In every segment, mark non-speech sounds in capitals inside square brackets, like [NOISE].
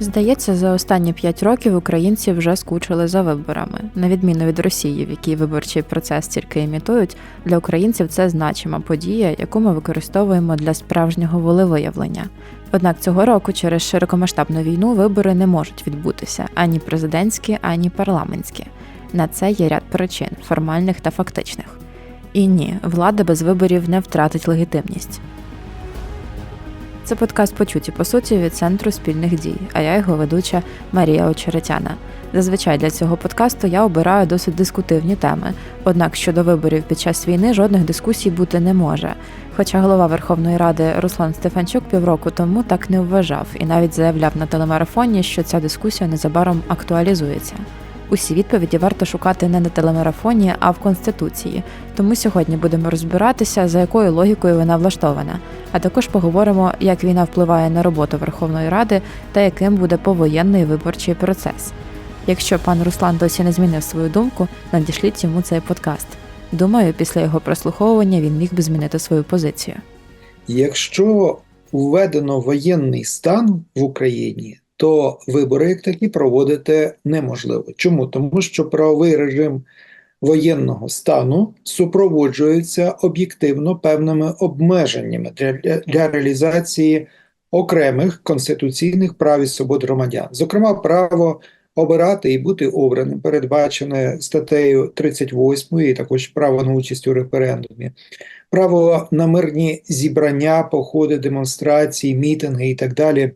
Здається, за останні п'ять років українці вже скучили за виборами. На відміну від Росії, в якій виборчий процес тільки імітують, для українців це значима подія, яку ми використовуємо для справжнього волевиявлення. Однак цього року через широкомасштабну війну вибори не можуть відбутися ані президентські, ані парламентські. На це є ряд причин формальних та фактичних. І ні, влада без виборів не втратить легітимність. Це подкаст Почуті по суті від центру спільних дій, а я його ведуча Марія Очеретяна. Зазвичай для цього подкасту я обираю досить дискутивні теми. Однак щодо виборів під час війни жодних дискусій бути не може. Хоча голова Верховної Ради Руслан Стефанчук півроку тому так не вважав і навіть заявляв на телемарафоні, що ця дискусія незабаром актуалізується. Усі відповіді варто шукати не на телемарафоні, а в конституції. Тому сьогодні будемо розбиратися, за якою логікою вона влаштована. А також поговоримо, як війна впливає на роботу Верховної Ради та яким буде повоєнний виборчий процес. Якщо пан Руслан досі не змінив свою думку, надішліть йому цей подкаст. Думаю, після його прослуховування він міг би змінити свою позицію. Якщо введено воєнний стан в Україні, то вибори як такі проводити неможливо. Чому? Тому що правовий режим воєнного стану супроводжується об'єктивно певними обмеженнями для, для реалізації окремих конституційних прав і свобод громадян, зокрема, право обирати і бути обраним, передбачене статтею 38 і також право на участь у референдумі. Право на мирні зібрання, походи, демонстрації, мітинги і так далі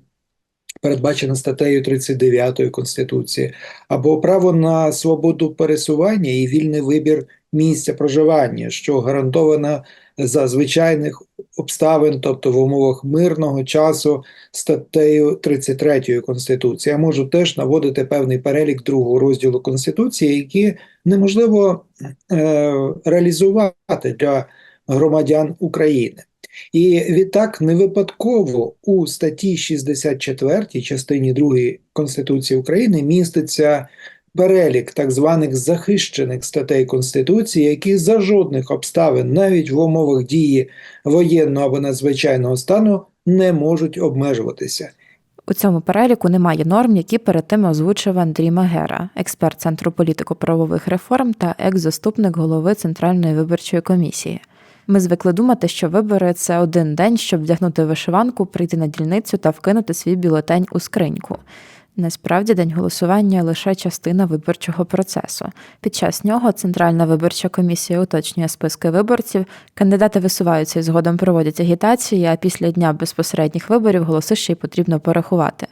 передбачено статтею 39 Конституції, або право на свободу пересування і вільний вибір місця проживання, що гарантовано за звичайних обставин, тобто в умовах мирного часу, статтею 33 Конституції. Я можу теж наводити певний перелік другого розділу Конституції, які неможливо е, реалізувати для громадян України. І відтак не випадково у статті 64 частині 2 Конституції України міститься перелік так званих захищених статей Конституції, які за жодних обставин, навіть в умовах дії воєнного або надзвичайного стану, не можуть обмежуватися. У цьому переліку немає норм, які перед тим озвучив Андрій Магера, експерт Центру політико-правових реформ та екс-заступник голови Центральної виборчої комісії. Ми звикли думати, що вибори це один день, щоб вдягнути вишиванку, прийти на дільницю та вкинути свій бюлетень у скриньку. Насправді день голосування лише частина виборчого процесу. Під час нього Центральна виборча комісія уточнює списки виборців, кандидати висуваються і згодом проводять агітації, а після дня безпосередніх виборів голоси ще й потрібно порахувати.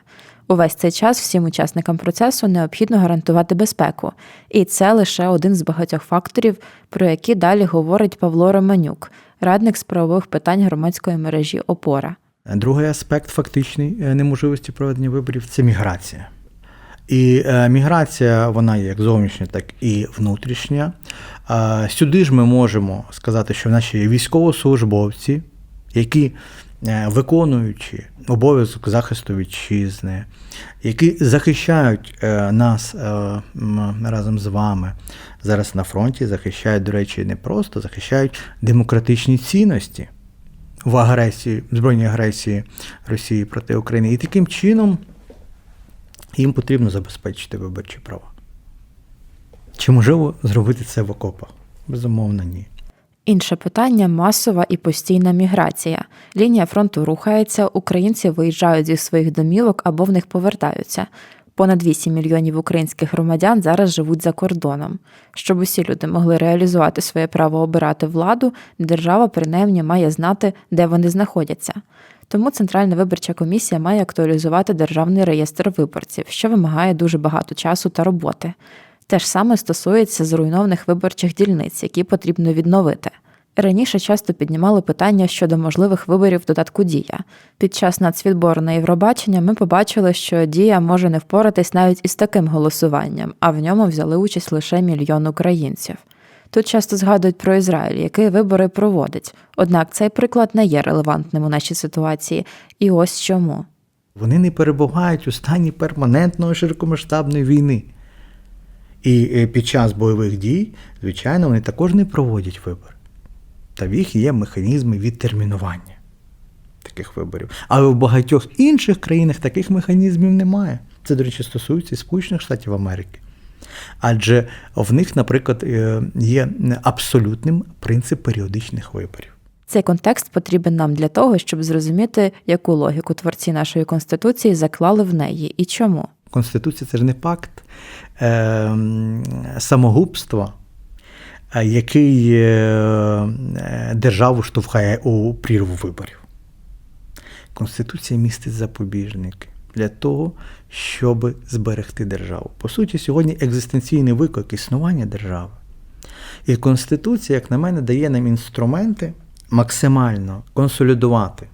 Увесь цей час всім учасникам процесу необхідно гарантувати безпеку, і це лише один з багатьох факторів, про які далі говорить Павло Романюк, радник з правових питань громадської мережі ОПОРА. Другий аспект фактичний неможливості проведення виборів це міграція. І е, міграція, вона є як зовнішня, так і внутрішня. Е, сюди ж ми можемо сказати, що наші військовослужбовці, які е, виконуючи обов'язок захисту вітчизни, які захищають е, нас е, разом з вами зараз на фронті, захищають, до речі, не просто захищають демократичні цінності в агресії, збройній агресії Росії проти України. І таким чином їм потрібно забезпечити виборчі права. Чи можливо зробити це в окопах? Безумовно, ні. Інше питання масова і постійна міграція. Лінія фронту рухається, українці виїжджають зі своїх домівок або в них повертаються. Понад 8 мільйонів українських громадян зараз живуть за кордоном. Щоб усі люди могли реалізувати своє право обирати владу, держава принаймні має знати, де вони знаходяться. Тому Центральна виборча комісія має актуалізувати державний реєстр виборців, що вимагає дуже багато часу та роботи. Те ж саме стосується зруйнованих виборчих дільниць, які потрібно відновити. Раніше часто піднімали питання щодо можливих виборів додатку Дія. Під час нацвідбору на Євробачення ми побачили, що Дія може не впоратись навіть із таким голосуванням, а в ньому взяли участь лише мільйон українців. Тут часто згадують про Ізраїль, який вибори проводить. Однак цей приклад не є релевантним у нашій ситуації. І ось чому. Вони не перебувають у стані перманентної широкомасштабної війни. І під час бойових дій, звичайно, вони також не проводять вибори. Та в їх є механізми відтермінування. таких виборів. Але в багатьох інших країнах таких механізмів немає. Це, до речі, стосується і Сполучених Штатів Америки. Адже в них, наприклад, е, є абсолютним принцип періодичних виборів. Цей контекст потрібен нам для того, щоб зрозуміти, яку логіку творці нашої конституції заклали в неї і чому. Конституція це ж не пакт е, самогубства, який е, е, державу штовхає у прірву виборів. Конституція містить запобіжники для того, щоб зберегти державу. По суті, сьогодні екзистенційний виклик існування держави. І Конституція, як на мене, дає нам інструменти максимально консолідувати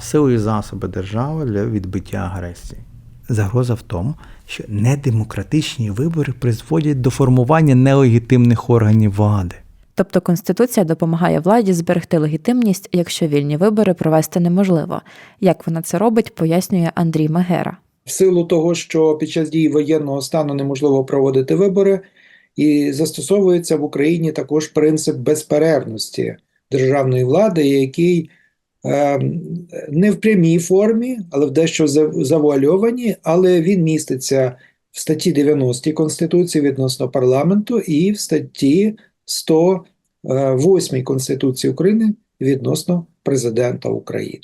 сили і засоби держави для відбиття агресії. Загроза в тому, що недемократичні вибори призводять до формування нелегітимних органів влади. Тобто Конституція допомагає владі зберегти легітимність, якщо вільні вибори провести неможливо. Як вона це робить, пояснює Андрій Магера. В силу того, що під час дії воєнного стану неможливо проводити вибори, і застосовується в Україні також принцип безперервності державної влади, який не в прямій формі, але в дещо зав- завуальовані, але він міститься в статті 90 Конституції відносно парламенту і в статті 108 Конституції України відносно президента України.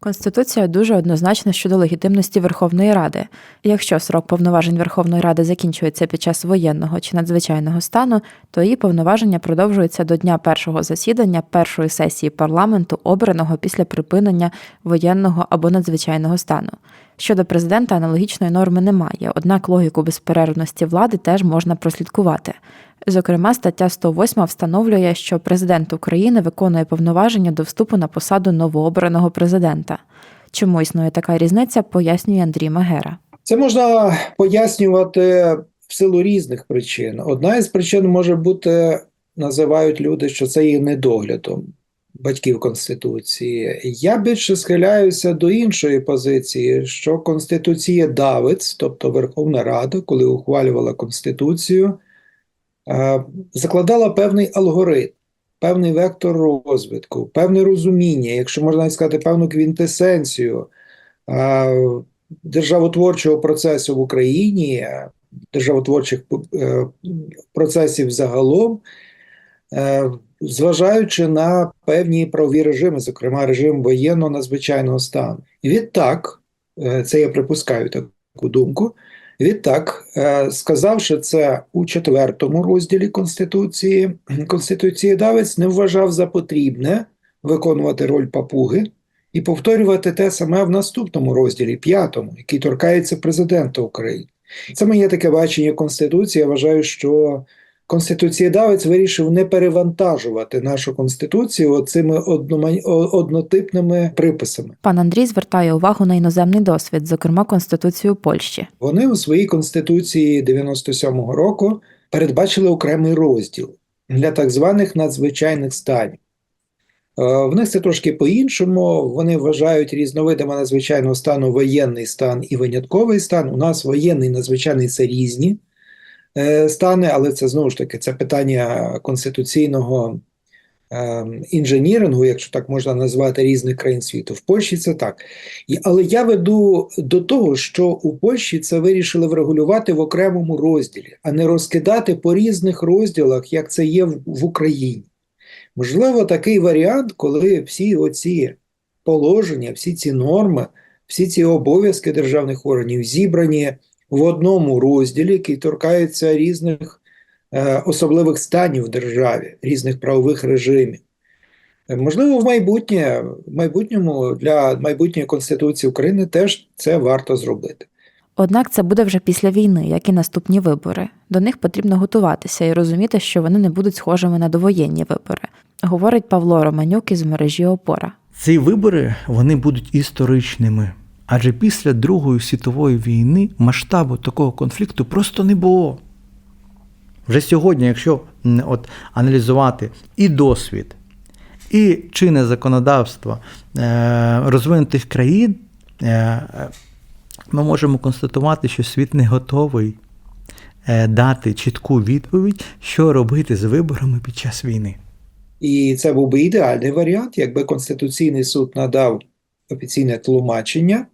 Конституція дуже однозначна щодо легітимності Верховної Ради. Якщо срок повноважень Верховної Ради закінчується під час воєнного чи надзвичайного стану, то її повноваження продовжуються до дня першого засідання першої сесії парламенту, обраного після припинення воєнного або надзвичайного стану. Щодо президента аналогічної норми немає, однак логіку безперервності влади теж можна прослідкувати. Зокрема, стаття 108 встановлює, що президент України виконує повноваження до вступу на посаду новообраного президента. Чому існує така різниця, пояснює Андрій Магера. Це можна пояснювати в силу різних причин. Одна із причин може бути, називають люди, що це є недоглядом батьків Конституції. Я більше схиляюся до іншої позиції, що Конституція давець, тобто Верховна Рада, коли ухвалювала Конституцію, закладала певний алгоритм, певний вектор розвитку, певне розуміння, якщо можна сказати, певну квінтесенцію державотворчого процесу в Україні, державотворчих е, процесів загалом, е, зважаючи на певні правові режими, зокрема режим воєнного надзвичайного стану. І відтак, е, це я припускаю таку думку. Відтак, е, сказавши це у четвертому розділі Конституції, [CLEARS THROAT] Конституцієдавець не вважав за потрібне виконувати роль папуги і повторювати те саме в наступному розділі, п'ятому, який торкається президента України. Це моє таке бачення Конституції. Я вважаю, що Конституцієдавець вирішив не перевантажувати нашу конституцію цими однотипними приписами. Пан Андрій звертає увагу на іноземний досвід, зокрема Конституцію Польщі. Вони у своїй конституції 97-го року передбачили окремий розділ для так званих надзвичайних станів. В них це трошки по-іншому. Вони вважають різновидами надзвичайного стану воєнний стан і винятковий стан. У нас воєнний надзвичайний це різні стани, але це знову ж таки це питання конституційного е, інженірингу, якщо так можна назвати різних країн світу. В Польщі це так. Але я веду до того, що у Польщі це вирішили врегулювати в окремому розділі, а не розкидати по різних розділах, як це є в Україні. Можливо, такий варіант, коли всі оці положення, всі ці норми, всі ці обов'язки державних органів зібрані в одному розділі, який торкається різних е, особливих станів в державі, різних правових режимів. Можливо, в майбутнє, в майбутньому для майбутньої Конституції України теж це варто зробити. Однак це буде вже після війни, як і наступні вибори. До них потрібно готуватися і розуміти, що вони не будуть схожими на довоєнні вибори, говорить Павло Романюк із мережі Опора. Ці вибори вони будуть історичними. Адже після Другої світової війни масштабу такого конфлікту просто не було. Вже сьогодні, якщо от, аналізувати і досвід, і чинне законодавство е, розвинутих країн, е, ми можемо констатувати, що світ не готовий е, дати чітку відповідь, що робити з виборами під час війни. І це був би ідеальний варіант, якби Конституційний суд надав офіційне тлумачення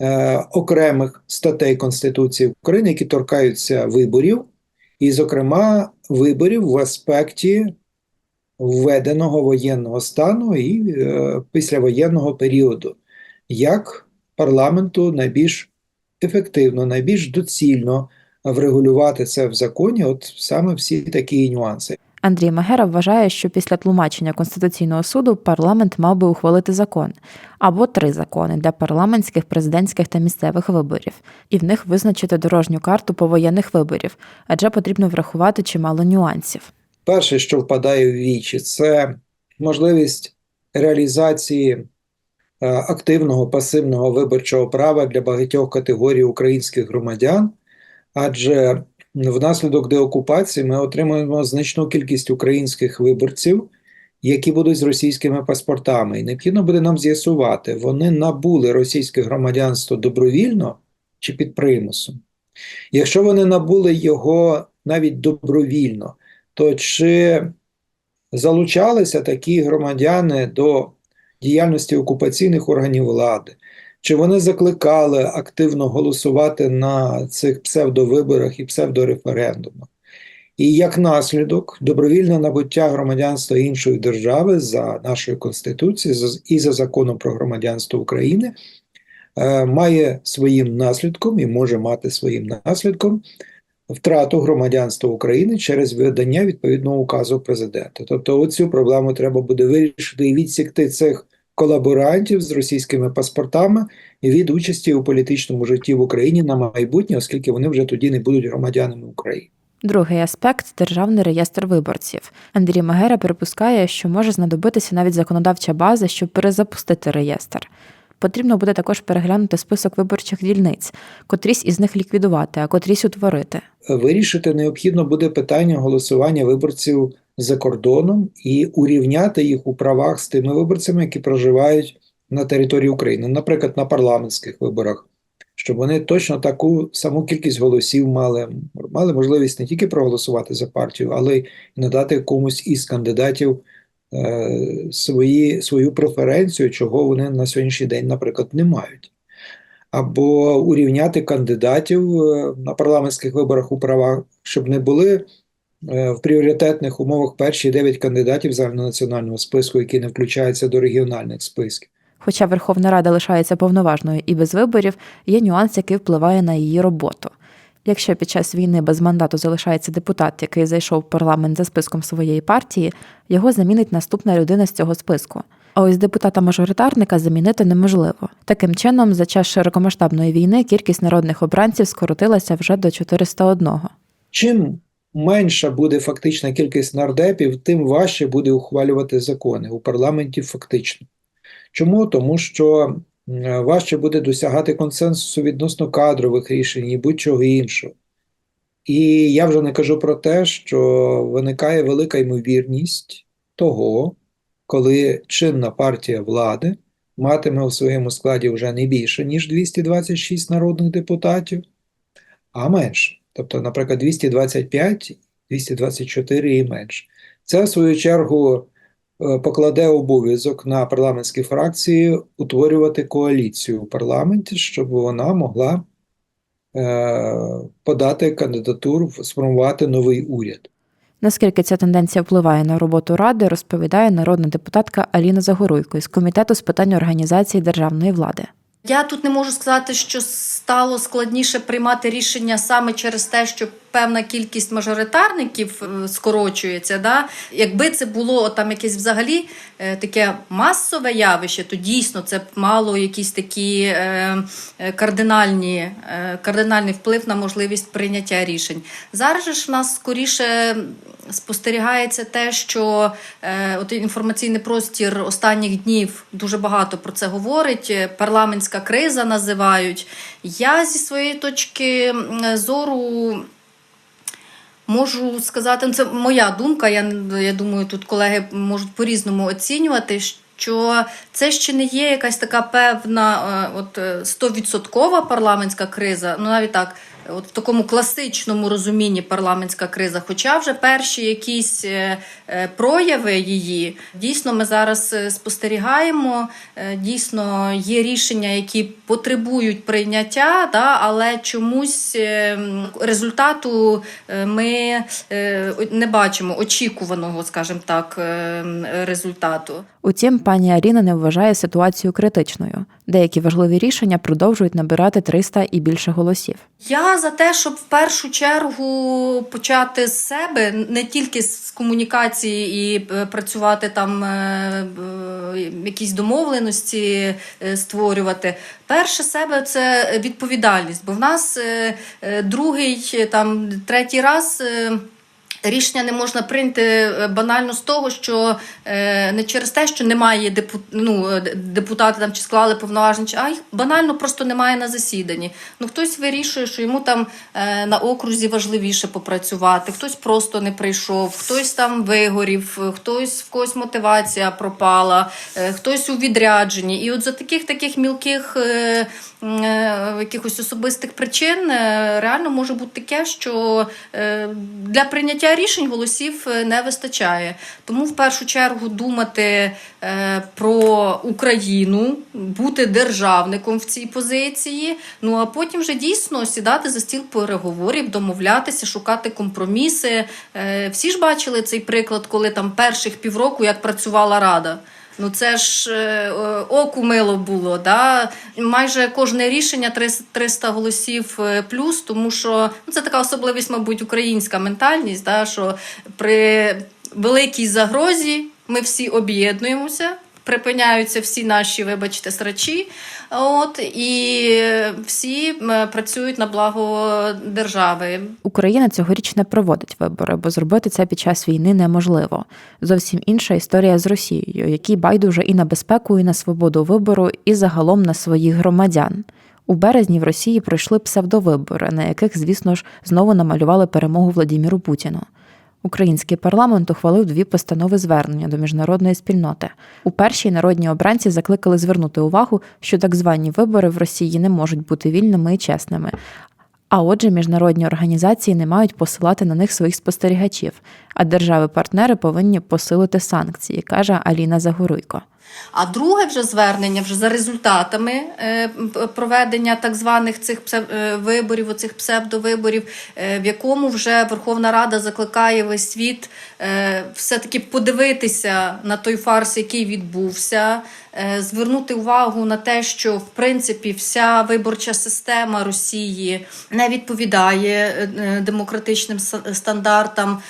е, окремих статей Конституції України, які торкаються виборів, і, зокрема, виборів в аспекті введеного воєнного стану і е, післявоєнного періоду, як парламенту найбільш ефективно, найбільш доцільно врегулювати це в законі, от саме всі такі нюанси. Андрій Магера вважає, що після тлумачення Конституційного суду парламент мав би ухвалити закон або три закони для парламентських, президентських та місцевих виборів, і в них визначити дорожню карту повоєнних виборів, адже потрібно врахувати чимало нюансів. Перше, що впадає в вічі, це можливість реалізації е, активного пасивного виборчого права для багатьох категорій українських громадян, адже внаслідок деокупації ми отримуємо значну кількість українських виборців, які будуть з російськими паспортами. І необхідно буде нам з'ясувати, вони набули російське громадянство добровільно чи під примусом. Якщо вони набули його навіть добровільно, то чи залучалися такі громадяни до діяльності окупаційних органів влади? Чи вони закликали активно голосувати на цих псевдовиборах і псевдореферендумах? І як наслідок, добровільне набуття громадянства іншої держави за нашою Конституцією і за законом про громадянство України е, має своїм наслідком і може мати своїм наслідком втрату громадянства України через видання відповідного указу президента. Тобто, оцю проблему треба буде вирішити і відсікти цих колаборантів з російськими паспортами від участі у політичному житті в Україні на майбутнє, оскільки вони вже тоді не будуть громадянами України. Другий аспект державний реєстр виборців. Андрій Магера припускає, що може знадобитися навіть законодавча база, щоб перезапустити реєстр. Потрібно буде також переглянути список виборчих дільниць, котрісь із них ліквідувати, а котрісь утворити. Вирішити необхідно буде питання голосування виборців за кордоном і урівняти їх у правах з тими виборцями, які проживають на території України, наприклад, на парламентських виборах, щоб вони точно таку саму кількість голосів мали, мали можливість не тільки проголосувати за партію, але й надати комусь із кандидатів е, свої, свою преференцію, чого вони на сьогоднішній день, наприклад, не мають. Або урівняти кандидатів е, на парламентських виборах у правах, щоб не були в пріоритетних умовах перші дев'ять кандидатів загальнонаціонального списку, які не включаються до регіональних списків. Хоча Верховна Рада лишається повноважною і без виборів, є нюанс, який впливає на її роботу. Якщо під час війни без мандату залишається депутат, який зайшов в парламент за списком своєї партії, його замінить наступна людина з цього списку. А ось депутата-мажоритарника замінити неможливо. Таким чином, за час широкомасштабної війни кількість народних обранців скоротилася вже до 401. Чим менша буде фактична кількість нардепів, тим важче буде ухвалювати закони у парламенті фактично. Чому? Тому що важче буде досягати консенсусу відносно кадрових рішень і будь-чого іншого. І я вже не кажу про те, що виникає велика ймовірність того, коли чинна партія влади матиме у своєму складі вже не більше, ніж 226 народних депутатів, а менше. Тобто, наприклад, 225, 224 і менше. Це, в свою чергу, е, покладе обов'язок на парламентські фракції утворювати коаліцію у парламенті, щоб вона могла е, подати кандидатуру, сформувати новий уряд. Наскільки ця тенденція впливає на роботу ради, розповідає народна депутатка Аліна Загоруйко із комітету з питань організації державної влади. Я тут не можу сказати, що стало складніше приймати рішення саме через те, що певна кількість мажоритарників е, скорочується. Да? Якби це було там якесь взагалі е, таке масове явище, то дійсно це б мало якісь такі е, кардинальні, кардинальний вплив на можливість прийняття рішень. Зараз ж в нас скоріше спостерігається те, що е, от інформаційний простір останніх днів дуже багато про це говорить. Парламентська криза називають. Я зі своєї точки зору. Можу сказати, ну, це моя думка. Я, я думаю, тут колеги можуть по-різному оцінювати, що це ще не є якась така певна е, от е, стовідсоткова парламентська криза, ну навіть так, от в такому класичному розумінні парламентська криза. Хоча вже перші якісь е, е, прояви її дійсно ми зараз е, спостерігаємо. Дійсно, є рішення, які потребують прийняття, да, але чомусь результату ми не бачимо очікуваного, скажімо так, результату. Утім, пані Аріна не вважає ситуацію критичною. Деякі важливі рішення продовжують набирати 300 і більше голосів. Я за те, щоб в першу чергу почати з себе, не тільки з комунікації і е, працювати там е, е, якісь домовленості створювати. Перше себе це відповідальність, бо в нас другий, там третій раз. Рішення не можна прийняти е, банально з того, що е, не через те, що немає депу, ну, е, депутати там чи склали повноваження, чи- а їх банально просто немає на засіданні. Ну хтось вирішує, що йому там на окрузі важливіше попрацювати, хтось просто не прийшов, хтось там вигорів, хтось в когось мотивація пропала, хтось у відрядженні. І от за таких таких мілких якихось особистих причин е, реально може бути таке, що е, для прийняття рішень голосів е, не вистачає. Тому в першу чергу думати е, про Україну, бути державником в цій позиції. Ну а потім вже дійсно сідати за стіл переговорів, домовлятися, шукати компроміси. Е, Всі ж бачили цей приклад, коли там перших півроку як працювала рада. Ну це ж е, оку мило було. Да? Майже кожне рішення 300 300 голосів е, плюс, тому що ну, це така особливість, мабуть, українська ментальність, да? що при великій загрозі ми всі об'єднуємося. Припиняються всі наші, вибачте, срачі, от і всі працюють на благо держави. Україна цьогоріч не проводить вибори, бо зробити це під час війни неможливо. Зовсім інша історія з Росією, якій байдуже і на безпеку, і на свободу вибору, і загалом на своїх громадян. У березні в Росії пройшли псевдовибори, на яких, звісно ж, знову намалювали перемогу Владіміру Путіну. Український парламент ухвалив дві постанови звернення до міжнародної спільноти. У першій народні обранці закликали звернути увагу, що так звані вибори в Росії не можуть бути вільними і чесними. А отже, міжнародні організації не мають посилати на них своїх спостерігачів, а держави-партнери повинні посилити санкції, каже Аліна Загоруйко. А друге вже звернення вже за результатами е, проведення так званих цих е, виборів, оцих псевдовиборів, е, в якому вже Верховна Рада закликає весь світ все-таки подивитися на той фарс, який відбувся, звернути увагу на те, що в принципі вся виборча система Росії не відповідає демократичним стандартам,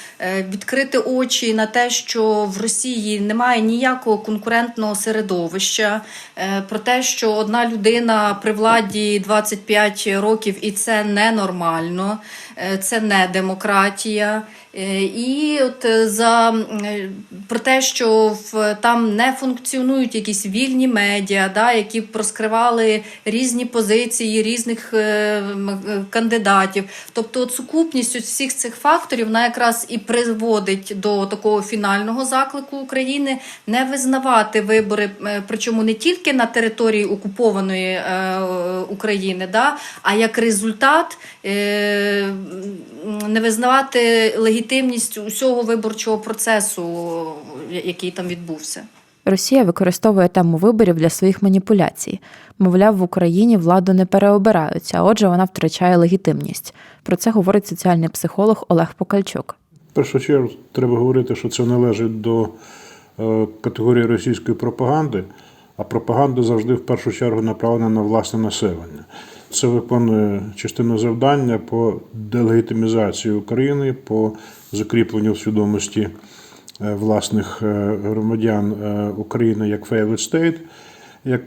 відкрити очі на те, що в Росії немає ніякого конкурентного середовища, е, про те, що одна людина при владі 25 років, і це ненормально, е, це не демократія. Е, І от е, за е, про те, що в там не функціонують якісь вільні медіа, да, які б розкривали різні позиції різних кандидатів. Тобто, от сукупність всіх цих факторів вона якраз і приводить до такого фінального заклику України не визнавати вибори, причому не тільки на території окупованої України, да, а як результат не визнавати легітимність усього виборчого процесу, який там відбувся. Росія використовує тему виборів для своїх маніпуляцій. Мовляв, в Україні владу не переобираються, а отже, вона втрачає легітимність. Про це говорить соціальний психолог Олег Покальчук. В першу чергу треба говорити, що це належить до е, категорії російської пропаганди, а пропаганда завжди в першу чергу направлена на власне населення. Це виконує частину завдання по делегітимізації України, по закріпленню в свідомості е, власних е, громадян е, України як failed state, як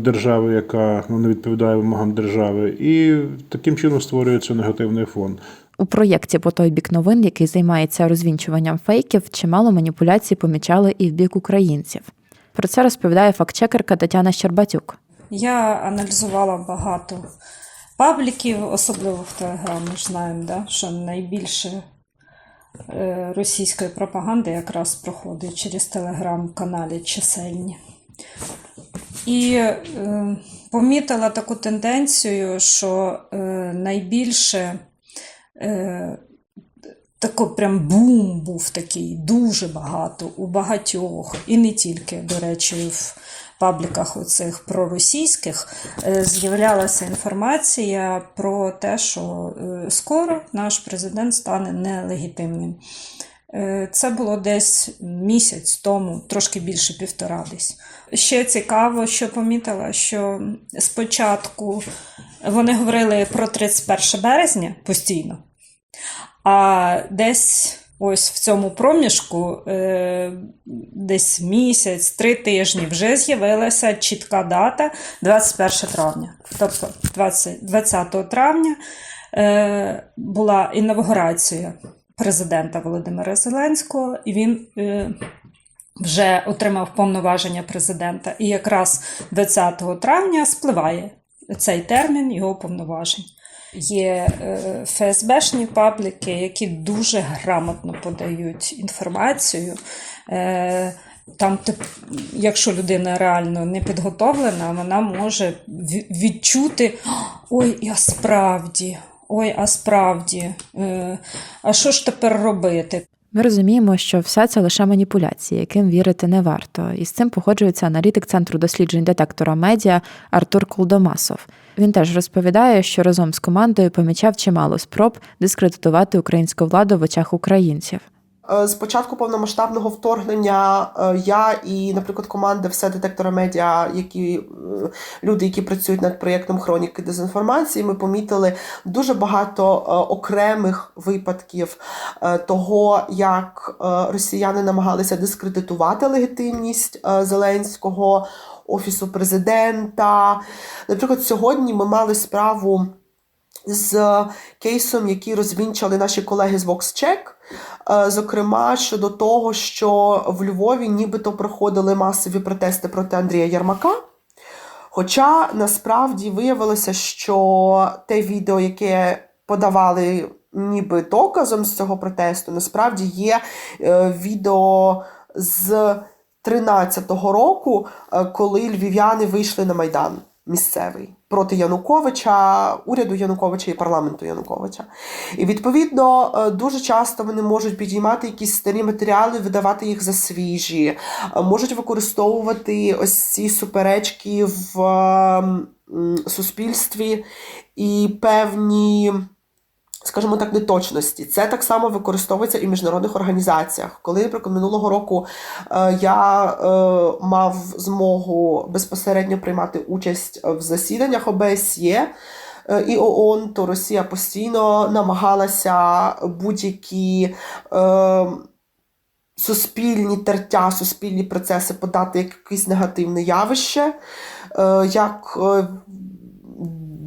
держави, яка ну, не відповідає вимогам держави, і таким чином створюється негативний фон. У проєкті по той бік новин, який займається розвінчуванням фейків, чимало маніпуляцій помічали і в бік українців. Про це розповідає фактчекерка Тетяна Щербатюк. Я аналізувала багато пабліків, особливо в Телеграм, ми ж знаємо, да, що найбільше е, російської пропаганди якраз проходить через телеграм-каналі чисельні. І е, помітила таку тенденцію, що е, найбільше е, тако прям бум був такий, дуже багато у багатьох, і не тільки, до речі, в пабліках оцих проросійських е, з'являлася інформація про те, що е, скоро наш президент стане нелегітимним. Е, Це було десь місяць тому, трошки більше півтора десь. Ще цікаво, що помітила, що спочатку вони говорили про 31 березня постійно, а десь ось в цьому проміжку, е, десь місяць, три тижні, вже з'явилася чітка дата 21 травня. Тобто 20, 20 травня е, була інавгурація президента Володимира Зеленського, і він е, вже отримав повноваження президента. І якраз 20 травня спливає цей термін його повноважень. Є е, ФСБшні пабліки, які дуже грамотно подають інформацію. Е, там, якщо людина реально не підготовлена, вона може відчути: ой, а справді, ой, а справді, е, а що ж тепер робити? Ми розуміємо, що все це лише маніпуляції, яким вірити не варто. І з цим погоджується аналітик центру досліджень детектора медіа Артур Колдомасов. Він теж розповідає, що разом з командою помічав чимало спроб дискредитувати українську владу в очах українців. Е, З початку повномасштабного вторгнення е, я і, наприклад, команда все детектора медіа, які е, люди, які працюють над проєктом хроніки дезінформації, ми помітили дуже багато е, окремих випадків е, того, як е, росіяни намагалися дискредитувати легітимність е, Зеленського. Офісу президента. Наприклад, сьогодні ми мали справу з кейсом, який розвінчали наші колеги з VoxCheck, Е, Зокрема, щодо того, що в Львові нібито проходили масові протести проти Андрія Ярмака. Хоча насправді виявилося, що те відео, яке подавали ніби доказом з цього протесту, насправді є е, відео з 13-го року, е, коли львів'яни вийшли на Майдан місцевий проти Януковича, уряду Януковича і парламенту Януковича. І відповідно е, дуже часто вони можуть підіймати якісь старі матеріали, видавати їх за свіжі, е, можуть використовувати ось ці суперечки в е, суспільстві і певні. Скажімо так, неточності. Це так само використовується і в міжнародних організаціях. Коли, наприклад, минулого року е, я е, мав змогу безпосередньо приймати участь в засіданнях ОБСЄ е, і ООН, то Росія постійно намагалася будь-які. Е, Суспільні тертя, суспільні процеси подати як якесь негативне явище, е, як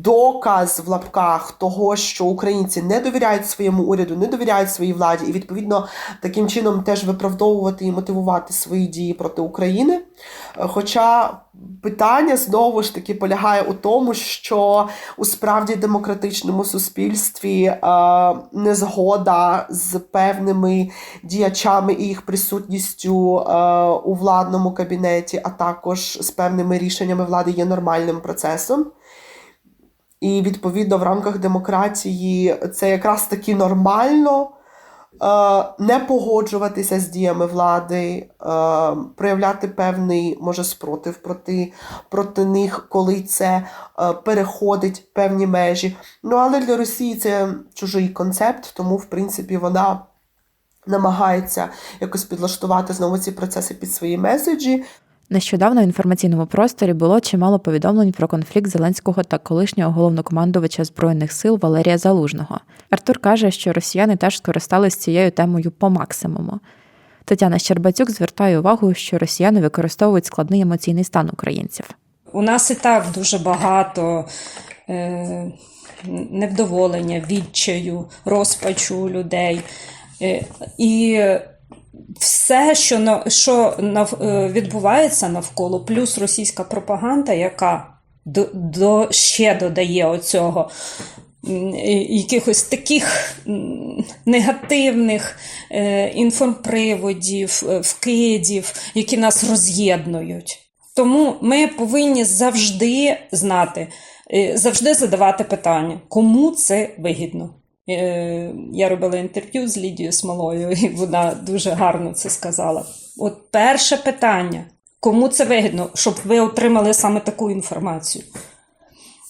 доказ в лапках того, що українці не довіряють своєму уряду, не довіряють своїй владі, і відповідно таким чином теж виправдовувати і мотивувати свої дії проти України. Е, Хоча питання знову ж таки полягає у тому, що у справді демократичному суспільстві е, незгода з певними діячами і їх присутністю е, у владному кабінеті, а також з певними рішеннями влади є нормальним процесом. І відповідно в рамках демократії це якраз таки нормально е, не погоджуватися з діями влади, е, проявляти певний може спротив проти, проти них, коли це е, переходить певні межі. Ну але для Росії це чужий концепт, тому в принципі вона намагається якось підлаштувати знову ці процеси під свої меседжі. Нещодавно в інформаційному просторі було чимало повідомлень про конфлікт Зеленського та колишнього головнокомандувача збройних сил Валерія Залужного. Артур каже, що росіяни теж скористались цією темою по максимуму. Тетяна Щербацюк звертає увагу, що росіяни використовують складний емоційний стан українців. У нас і так дуже багато е, невдоволення, відчаю, розпачу людей. Е, і все, що, на, що нав, е, відбувається навколо, плюс російська пропаганда, яка до, до, ще додає оцього якихось таких негативних е, інформприводів, е, вкидів, які нас роз'єднують. Тому ми повинні завжди знати, завжди задавати питання, кому це вигідно. Е, Я робила інтерв'ю з Лідією Смолою, і вона дуже гарно це сказала. От перше питання: кому це вигідно, щоб ви отримали саме таку інформацію?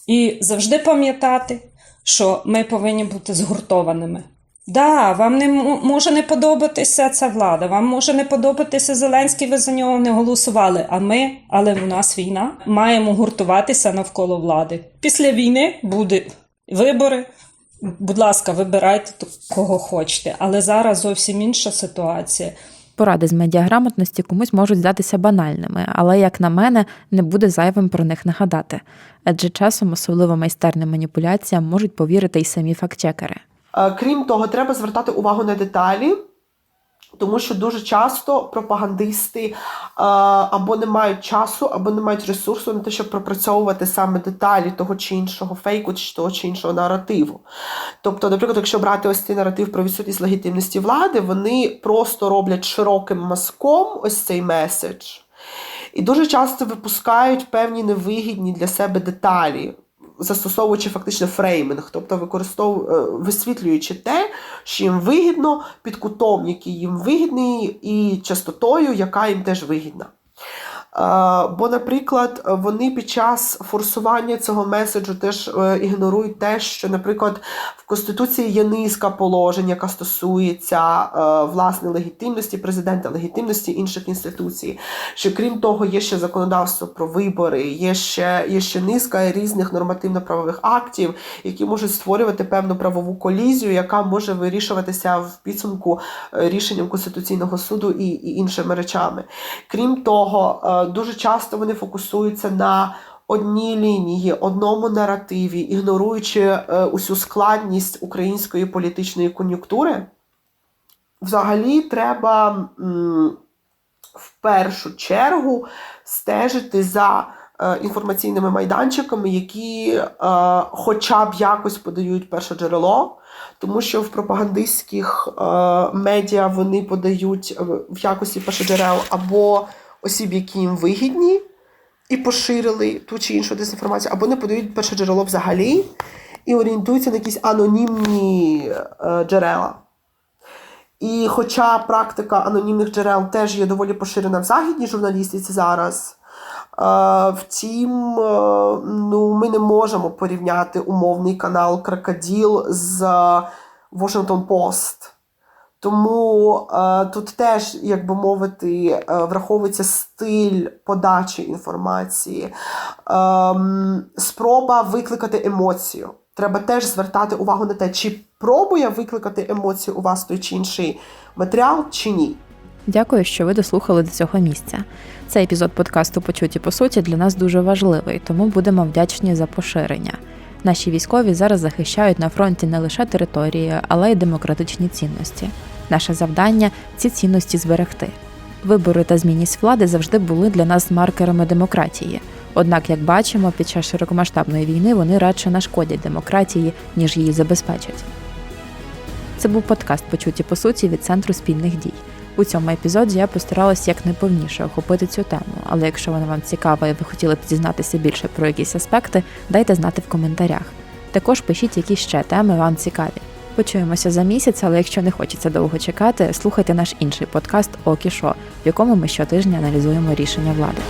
І завжди пам'ятати, що ми повинні бути згуртованими. Да, вам не може не подобатися ця влада, вам може не подобатися Зеленський, ви за нього не голосували. А ми, але у нас війна, маємо гуртуватися навколо влади. Після війни буде вибори. Будь ласка, вибирайте кого хочете. Але зараз зовсім інша ситуація. Поради з медіаграмотності комусь можуть здатися банальними, але, як на мене, не буде зайвим про них нагадати. Адже часом особливо майстерним маніпуляціям можуть повірити й самі фактчекери. Е, Крім того, треба звертати увагу на деталі, тому що дуже часто пропагандисти е, або не мають часу, або не мають ресурсу на те, щоб пропрацьовувати саме деталі того чи іншого фейку, чи того чи іншого наративу. Тобто, наприклад, якщо брати ось цей наратив про відсутність легітимності влади, вони просто роблять широким мазком ось цей меседж. І дуже часто випускають певні невигідні для себе деталі, застосовуючи фактично фрейминг, тобто використов... е, висвітлюючи те, що їм вигідно під кутом, який їм вигідний, і частотою, яка їм теж вигідна. Е, Бо, наприклад, вони під час форсування цього меседжу теж е, ігнорують те, що, наприклад, в Конституції є низка положень, яка стосується е, власне легітимності президента, легітимності інших інституцій. Що крім того, є ще законодавство про вибори, є ще, є ще низка різних нормативно-правових актів, які можуть створювати певну правову колізію, яка може вирішуватися в підсумку рішенням Конституційного суду і, і іншими речами. Крім того, дуже часто вони фокусуються на одній лінії, одному наративі, ігноруючи е, усю складність української політичної кон'юнктури. Взагалі, треба в першу чергу стежити за е, інформаційними майданчиками, які е, хоча б якось подають перше джерело, тому що в пропагандистських медіа вони подають в якості першоджерел або осіб, які їм вигідні, і поширили ту чи іншу дезінформацію, або не подають перше джерело взагалі і орієнтуються на якісь анонімні е, джерела. І хоча практика анонімних джерел теж є доволі поширена в західній журналістиці зараз, е, втім, е, ну, ми не можемо порівняти умовний канал Крокоділ з Washington Post. Тому е, тут теж, як би мовити, е, враховується стиль подачі інформації, ем, спроба викликати емоцію. Треба теж звертати увагу на те, чи пробує викликати емоцію у вас той чи інший матеріал, чи ні. Дякую, що ви дослухали до цього місця. Цей епізод подкасту Почуті по суті для нас дуже важливий, тому будемо вдячні за поширення. Наші військові зараз захищають на фронті не лише території, але й демократичні цінності. Наше завдання ці цінності зберегти. Вибори та змінність влади завжди були для нас маркерами демократії. Однак, як бачимо, під час широкомасштабної війни вони радше нашкодять демократії, ніж її забезпечать. Це був подкаст Почуті по суті від центру спільних дій. У цьому епізоді я постаралась якнайповніше охопити цю тему, але якщо вона вам цікава і ви хотіли б дізнатися більше про якісь аспекти, дайте знати в коментарях. Також пишіть, які ще теми вам цікаві. Почуємося за місяць, але якщо не хочеться довго чекати, слухайте наш інший подкаст Окішо, в якому ми щотижня аналізуємо рішення влади.